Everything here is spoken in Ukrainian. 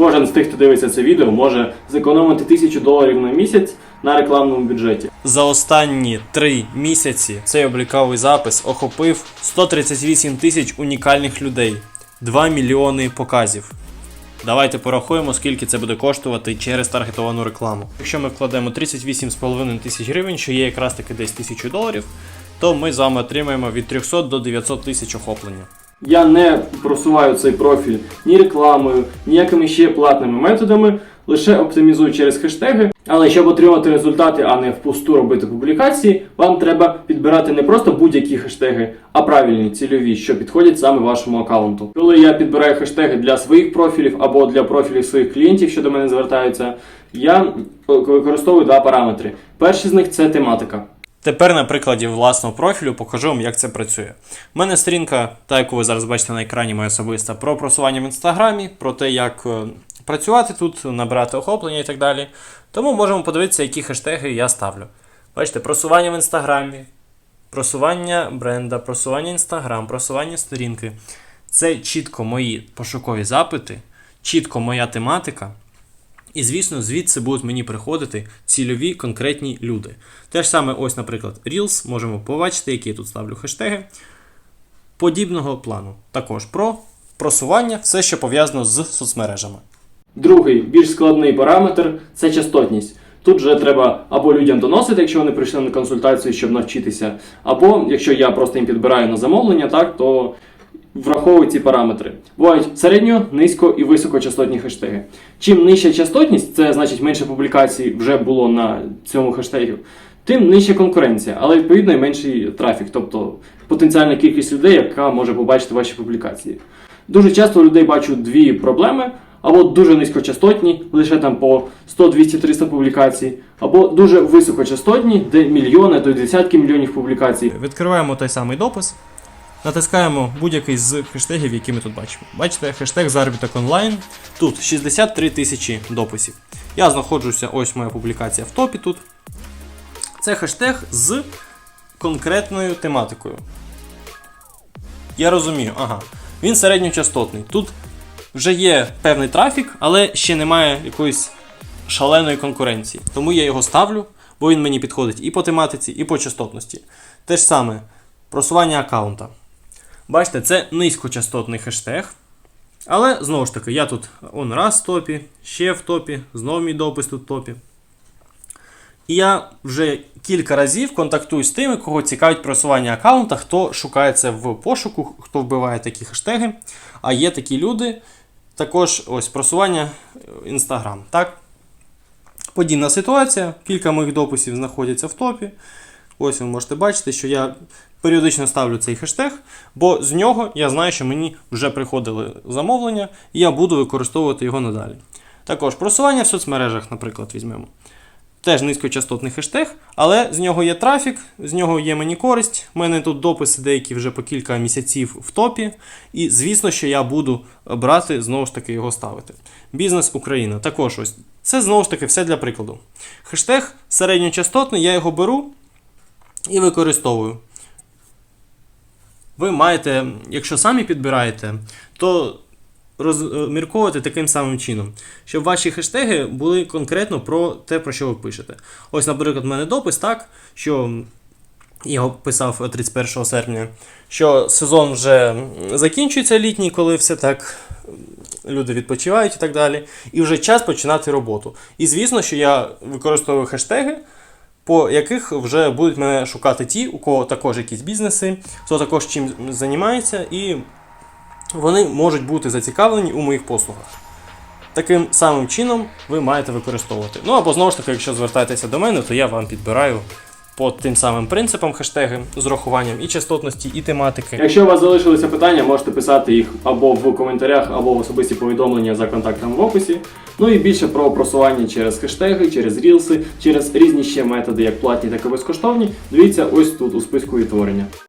Кожен з тих, хто дивиться це відео, може зекономити тисячу доларів на місяць на рекламному бюджеті. За останні три місяці цей обліковий запис охопив 138 тисяч унікальних людей, 2 мільйони показів. Давайте порахуємо, скільки це буде коштувати через таргетовану рекламу. Якщо ми вкладемо 38,5 тисяч гривень, що є якраз таки десь 1000 доларів, то ми з вами отримаємо від 300 до 900 тисяч охоплення. Я не просуваю цей профіль ні рекламою, ніякими ще платними методами, лише оптимізую через хештеги. Але щоб отримати результати, а не впусту робити публікації, вам треба підбирати не просто будь-які хештеги, а правильні цільові, що підходять саме вашому аккаунту. Коли я підбираю хештеги для своїх профілів або для профілів своїх клієнтів, що до мене звертаються, я використовую два параметри. Перший з них це тематика. Тепер на прикладі власного профілю покажу вам, як це працює. У мене сторінка, та яку ви зараз бачите на екрані, моя особиста, про просування в інстаграмі, про те, як е, працювати тут, набирати охоплення і так далі. Тому можемо подивитися, які хештеги я ставлю. Бачите, просування в інстаграмі, просування бренда, просування інстаграм, просування сторінки. Це чітко мої пошукові запити, чітко моя тематика. І, звісно, звідси будуть мені приходити цільові конкретні люди. Те ж саме, ось, наприклад, Reels, можемо побачити, які я тут ставлю хештеги подібного плану. Також про просування, все, що пов'язано з соцмережами. Другий, більш складний параметр це частотність. Тут вже треба або людям доносити, якщо вони прийшли на консультацію, щоб навчитися, або якщо я просто їм підбираю на замовлення, так то враховую ці параметри. Бувають середньо, низько і високочастотні хештеги. Чим нижча частотність, це значить менше публікацій вже було на цьому хештегі, тим нижча конкуренція, але відповідно і менший трафік, тобто потенціальна кількість людей, яка може побачити ваші публікації. Дуже часто у людей бачу дві проблеми. Або дуже низькочастотні, лише там по 100, 200, 300 публікацій, або дуже високочастотні, де мільйони, то й десятки мільйонів публікацій. Відкриваємо той самий допис, натискаємо будь-який з хештегів, які ми тут бачимо. Бачите, хештег заробіток онлайн. Тут 63 тисячі дописів. Я знаходжуся, ось моя публікація в топі тут. Це хештег з конкретною тематикою. Я розумію, ага. Він середньочастотний. Тут вже є певний трафік, але ще немає якоїсь шаленої конкуренції. Тому я його ставлю, бо він мені підходить і по тематиці, і по частотності. Те ж саме просування аккаунта. Бачите, це низькочастотний хештег. Але знову ж таки, я тут он раз в топі, ще в топі, знову мій допис тут в топі. І я вже кілька разів контактую з тими, кого цікавить просування аккаунта, хто шукає це в пошуку, хто вбиває такі хештеги. А є такі люди, також ось просування Instagram. Так? Подібна ситуація. Кілька моїх дописів знаходяться в топі. Ось ви можете бачити, що я періодично ставлю цей хештег, бо з нього я знаю, що мені вже приходили замовлення, і я буду використовувати його надалі. Також просування в соцмережах, наприклад, візьмемо. Теж низькочастотний хештег, але з нього є трафік, з нього є мені користь. У мене тут дописи деякі вже по кілька місяців в топі. І звісно, що я буду брати, знову ж таки, його ставити. Бізнес Україна. Також ось. Це знову ж таки все для прикладу. Хештег середньочастотний, я його беру і використовую. Ви маєте, якщо самі підбираєте, то розмірковувати таким самим чином, щоб ваші хештеги були конкретно про те, про що ви пишете. Ось, наприклад, в мене допис так, що його писав 31 серпня, що сезон вже закінчується літній, коли все так. Люди відпочивають і так далі. І вже час починати роботу. І звісно, що я використовую хештеги, по яких вже будуть мене шукати ті, у кого також якісь бізнеси, хто також чим займається, і вони можуть бути зацікавлені у моїх послугах. Таким самим чином ви маєте використовувати. Ну або знову ж таки, якщо звертаєтеся до мене, то я вам підбираю по тим самим принципам хештеги з урахуванням і частотності, і тематики. Якщо у вас залишилися питання, можете писати їх або в коментарях, або в особисті повідомлення за контактами в описі. Ну і більше про просування через хештеги, через рілси, через різні ще методи, як платні, так і безкоштовні. Дивіться ось тут у списку відтворення.